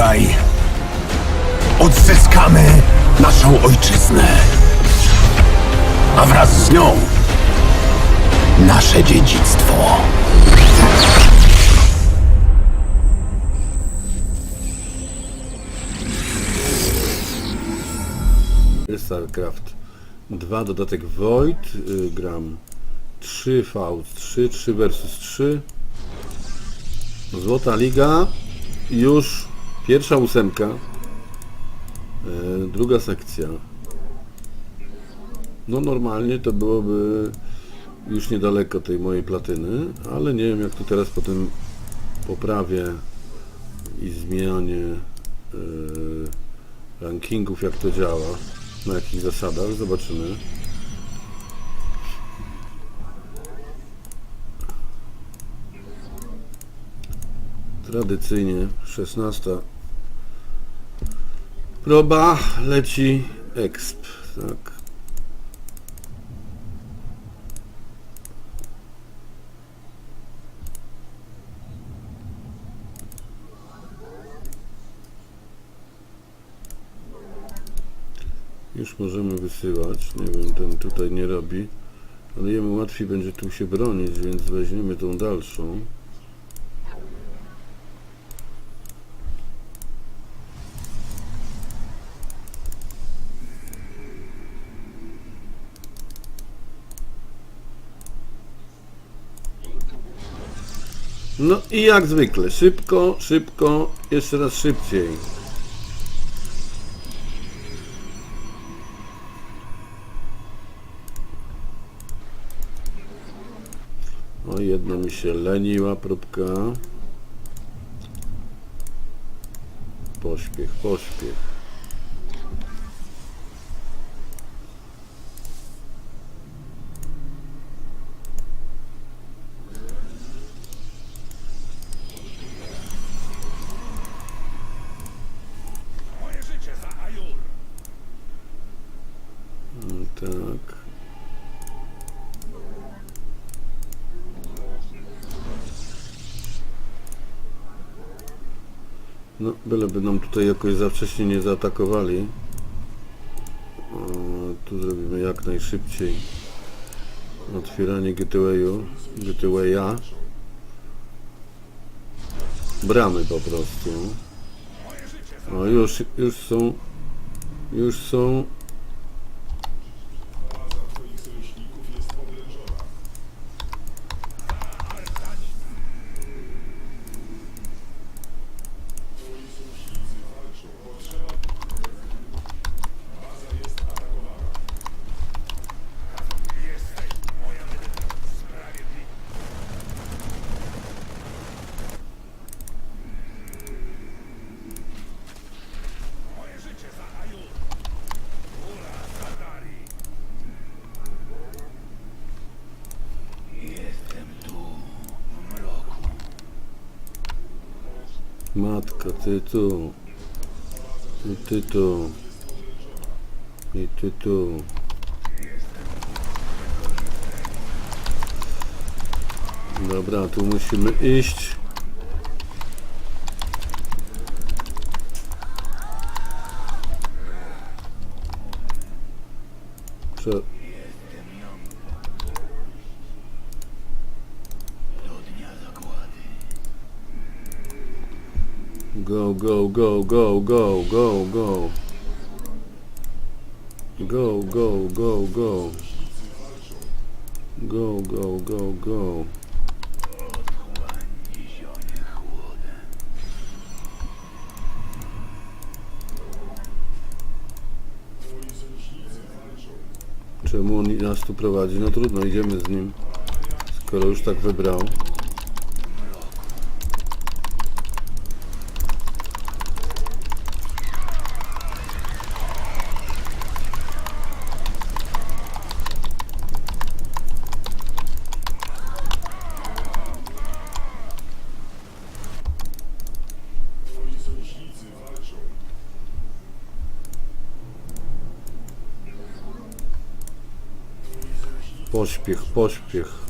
Dzisiaj odzyskamy naszą ojczyznę, a wraz z nią nasze dziedzictwo. StarCraft. 2, dodatek Void, y, gram 3 v 3, 3 versus 3. Złota Liga, już pierwsza ósemka, y, druga sekcja. No normalnie to byłoby już niedaleko tej mojej platyny, ale nie wiem jak to teraz po tym poprawie i zmianie y, rankingów jak to działa, na jakich zasadach, zobaczymy. Tradycyjnie 16 proba leci exp, tak. Już możemy wysyłać. Nie wiem, ten tutaj nie robi. Ale jemu łatwiej będzie tu się bronić, więc weźmiemy tą dalszą. No i jak zwykle, szybko, szybko, jeszcze raz szybciej. O, jedna mi się leniła próbka. Pośpiech, pośpiech. Mm, Tak. No, byleby nam tutaj jakoś za wcześnie nie zaatakowali. Tu zrobimy jak najszybciej otwieranie gateway'u, gateway'a. Bramy po prostu. O, już, już są, już są Matka, ty tu. I ty tu. I ty tu. Dobra, tu musimy iść. Prze Go, go, go, go, go, go, go. Go, go, go, go. Go, go, go, go. Czemu on nas tu prowadzi? No trudno, idziemy z nim. Skoro już tak wybrał. Pośpiech, pośpiech.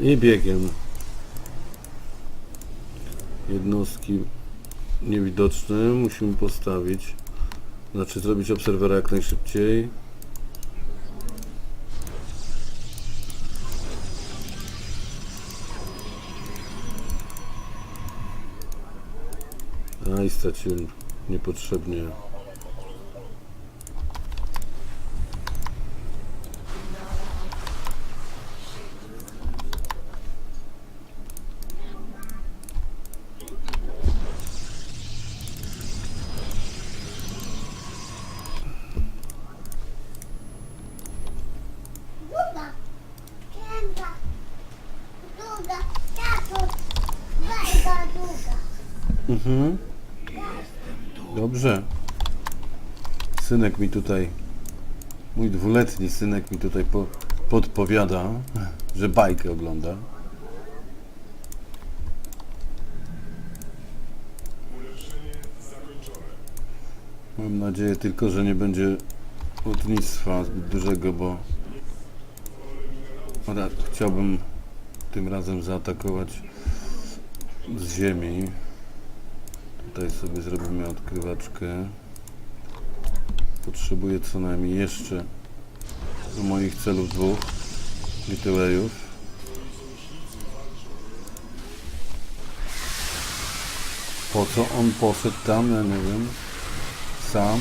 I biegiem. Jednostki niewidoczne musimy postawić. Znaczy zrobić obserwera jak najszybciej. A i straciłem niepotrzebnie. Synek mi tutaj, mój dwuletni synek mi tutaj po, podpowiada, że bajkę ogląda. Mam nadzieję tylko, że nie będzie lotnictwa zbyt dużego, bo chciałbym tym razem zaatakować z ziemi. Tutaj sobie zrobimy odkrywaczkę. Potrzebuję co najmniej jeszcze do moich celów dwóch Litewejów. Po co on poszedł tam? Ja nie wiem. Sam.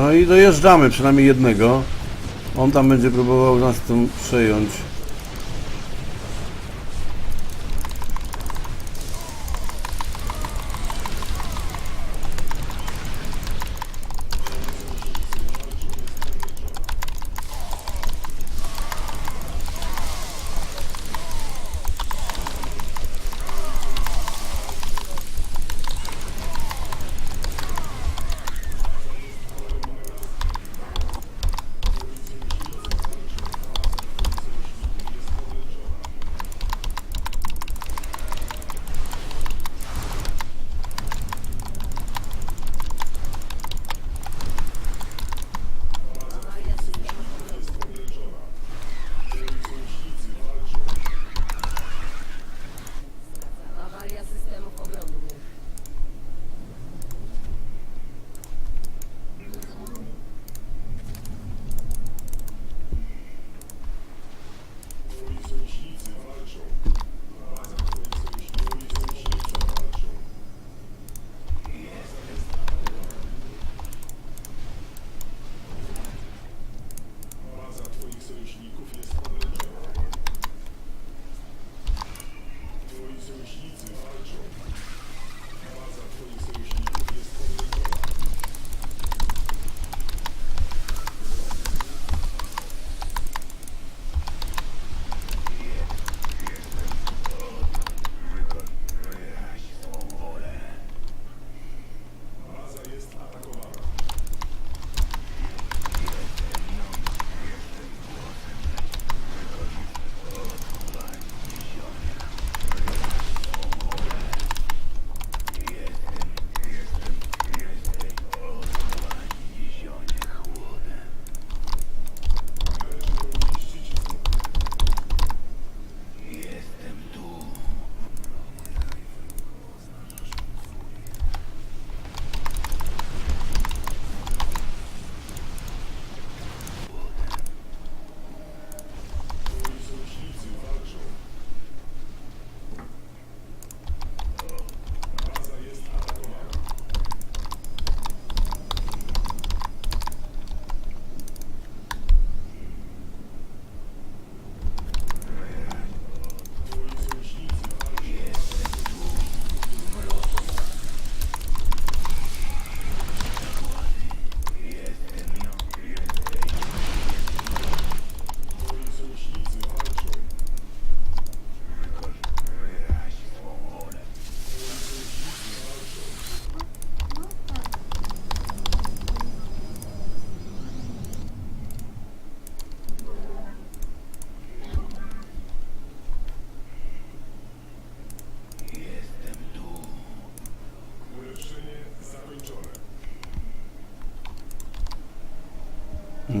No i dojeżdżamy, przynajmniej jednego. On tam będzie próbował nas tym przejąć.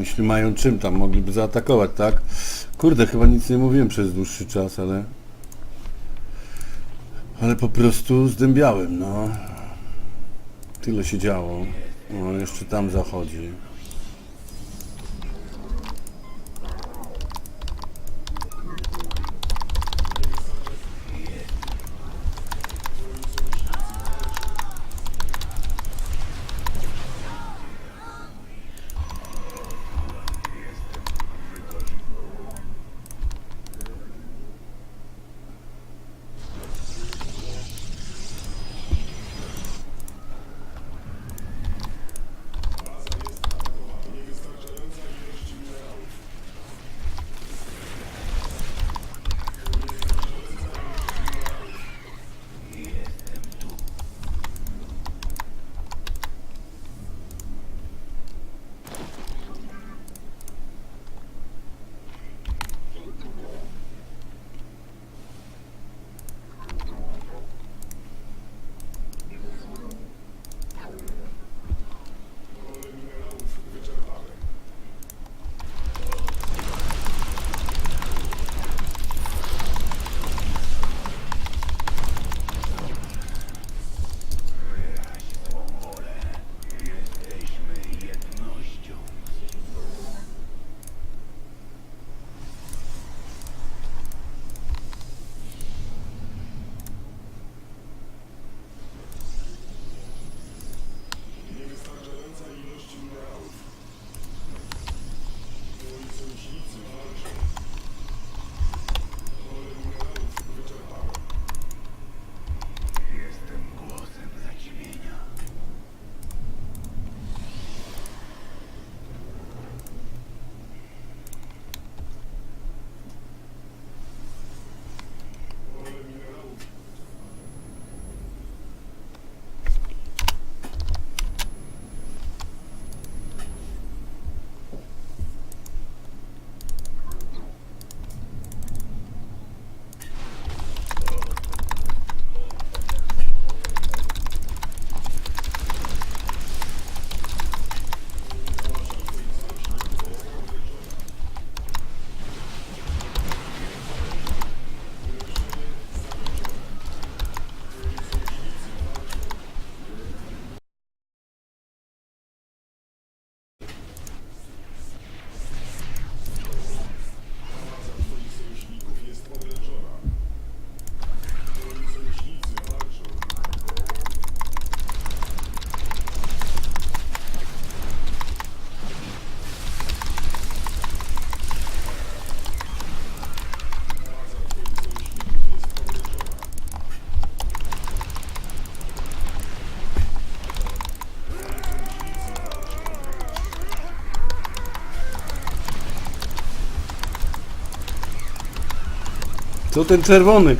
Jeśli mają czym tam, mogliby zaatakować, tak? Kurde, chyba nic nie mówiłem przez dłuższy czas, ale... Ale po prostu zdębiałem, no. Tyle się działo. No, jeszcze tam zachodzi. Co ten czerwony?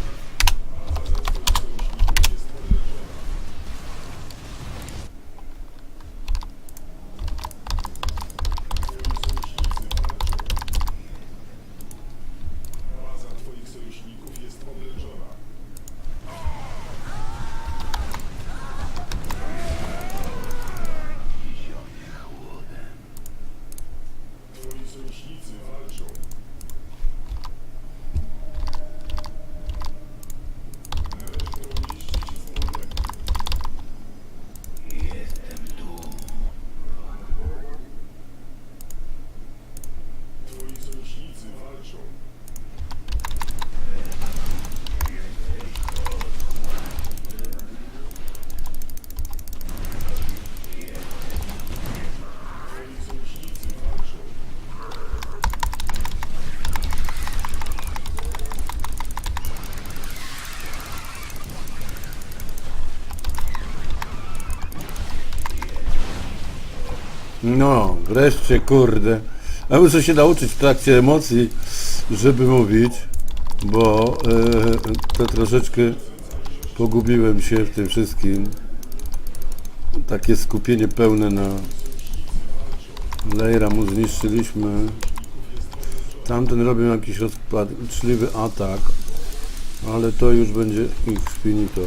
No, wreszcie, kurde. Ja muszę się nauczyć w trakcie emocji, żeby mówić, bo e, to troszeczkę pogubiłem się w tym wszystkim. Takie skupienie pełne na Lejra mu zniszczyliśmy. Tamten robił jakiś rozpaczliwy atak, ale to już będzie ich finito.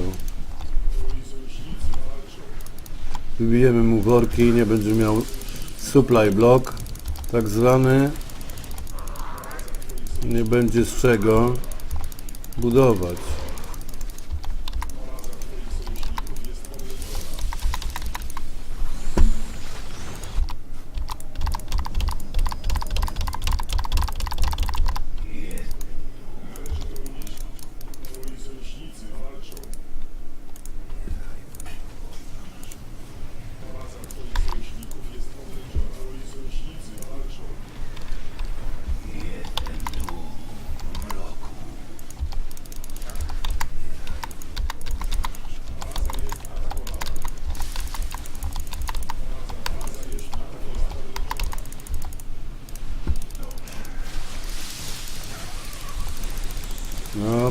Wybijemy mu worki, nie będzie miał supply block. tak zwany nie będzie z czego budować.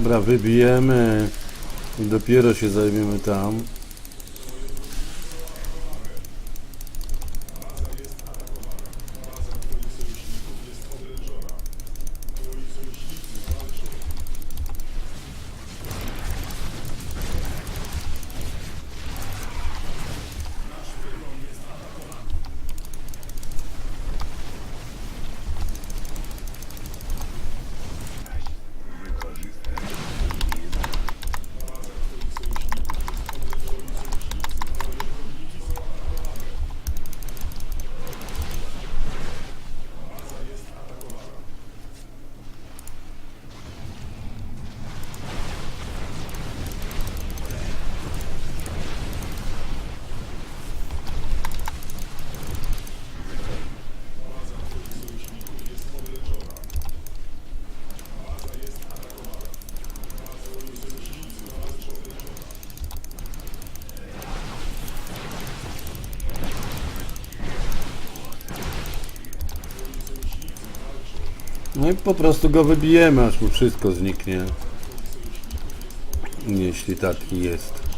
Dobra, wybijemy i dopiero się zajmiemy tam. No i po prostu go wybijemy, aż mu wszystko zniknie. Jeśli taki jest.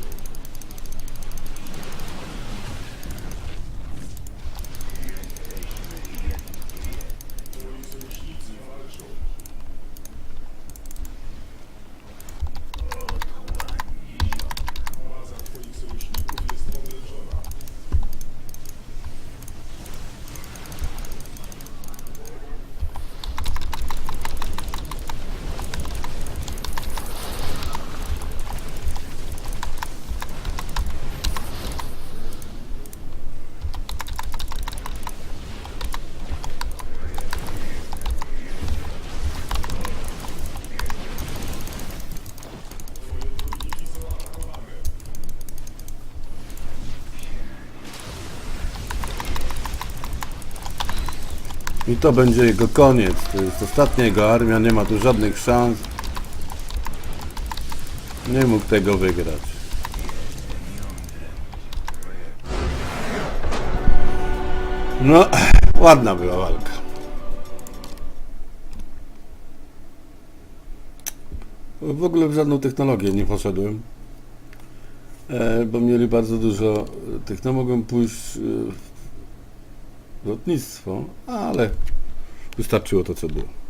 I to będzie jego koniec. To jest ostatnia jego armia, nie ma tu żadnych szans. Nie mógł tego wygrać. No, ładna była walka. W ogóle w żadną technologię nie poszedłem. E, bo mieli bardzo dużo e, tych. No mogłem pójść e, w lotnictwo, ale wystarczyło to, co było.